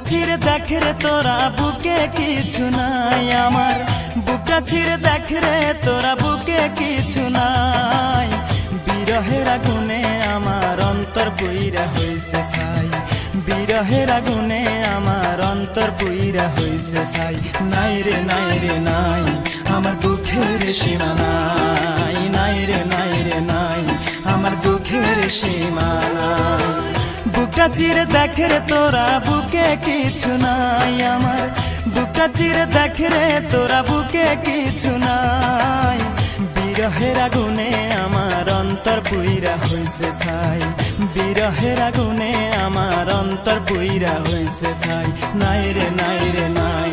চিরে দেখে রে তোরা, বুকে কিছু নাই আমার। বুকটা চিরে দেখে রে তোরা, বুকে কিছু নাই। বিরহের আগুনে আমার অন্তর বইরা হইছে ছাই। বিরহের আগুনে আমার অন্তর বইরা হইছে ছাই। নাই রে নাই রে, নাই, আমার দুঃখের সীমা নাই। নাই রে নাই রে, নাই, আমার দুঃখের সীমা নাই। বুকটা দেখে রে তোরা, বুকে কিছু নাই আমার। বুকটা চিরে দেখে রে তোরা, বুকে কিছু নাই। বিরহের আগুনে আমার অন্তর বুইরা হইছে ছাই। বিরহের আগুনে আমার অন্তর বুইরা হইছে ছাই। নাই রে নাই রে, নাই,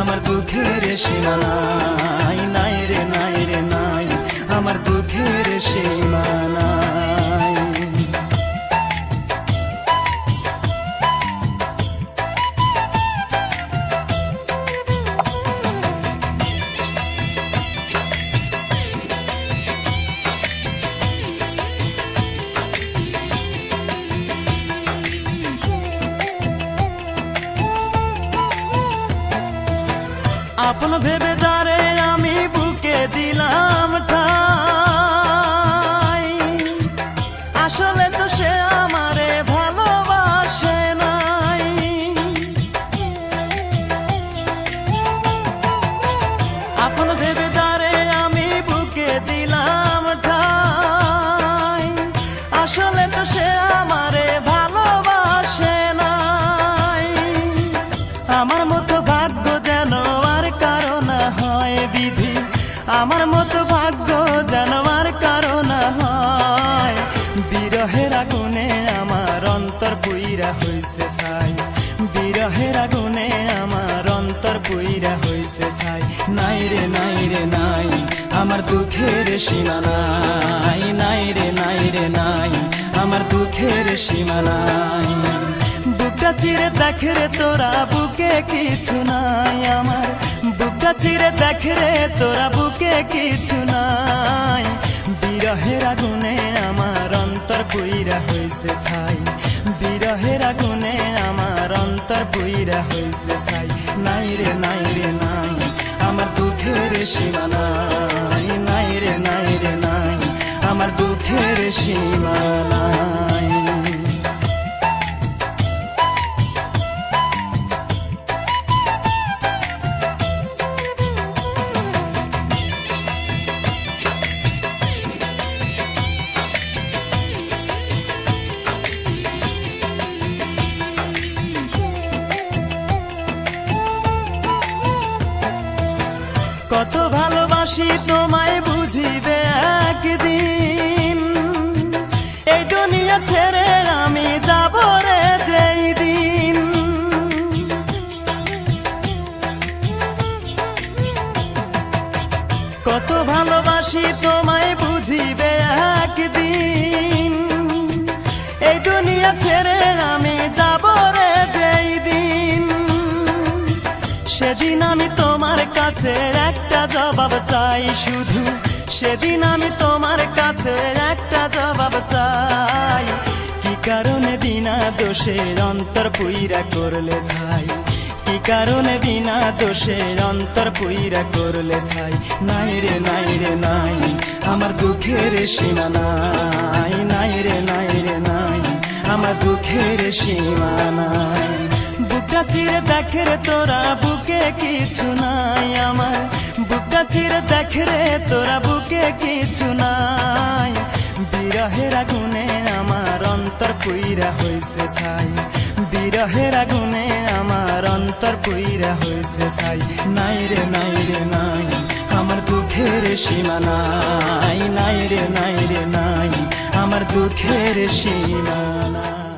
আমার দুঃখের সীমা নাই। নাই রে নাই রে, নাই, আমার দুঃখের সীমা আপন ভেবে দাঁড়ে আমি বুকে দিলাম ঠাই। আসলে তো সে আমারে ভালোবাসে নাই। আপন ভেবে দাঁড়ে আমি বুকে দিলাম ঠাই। আসলে তো সে আমারে ভালোবাসে নাই। আমার মতো হইছে ছাই। বিরহের আগুনে আমার অন্তর বুইরা হইছে ছাই। নাই রে নাই রে, নাই, আমার দুঃখের সীমা নাই। নাই রে নাই রে, নাই, আমার দুঃখের সীমা নাই। বুকটা চিরে দেখে তোরা, বুকে কিছু নাই আমার। বুকটা চিরে দেখে তোরা, বুকে কিছু নাই। বিরহের আগুনে আমার অন্তর বইরা হইছে ছাই। আমার অন্তর বইরা হইছে সাই নাই রে নাই রে, নাই, আমার দুঃখের সীমা নাই। নাই রে নাই রে, নাই, আমার দুঃখের সীমা ভালোবাসি তোমায় বুঝিবে একদিন। এই দুনিয়া ছেড়ে আমি যাব রে যেই দিন। কত ভালোবাসি তোমায় বুঝিবে একদিন। কাছে একটা জবাব চাই শুধু। সেদিন আমি তোমার কাছে একটা জবাব চাই। কি কারণে বিনা দোষের অন্তর পুইরা করলে ছাই? কি কারণে বিনা দোষের অন্তর পুইরা করলে ছাই? নাই রে নাই রে, নাই, আমার দুঃখের সীমা নাই। নাই রে নাই রে, নাই, আমার দুঃখের সীমা নাই। বুকটা চিরে দেখে রে তোরা, বুকে কিছু নাই আমার। বুকটা চিরে দেখে রে তোরা, বুকে কিছু নাই। বিরহের আগুনে আমার অন্তর পুইরা হইছে ছাই। বিরহের আগুনে আমার অন্তর পুইরা হইছে ছাই। নাই রে নাই রে, নাই, আমার দুঃখের সীমা নাই। নাই রে নাই রে, নাই, আমার দুঃখের সীমা নাই।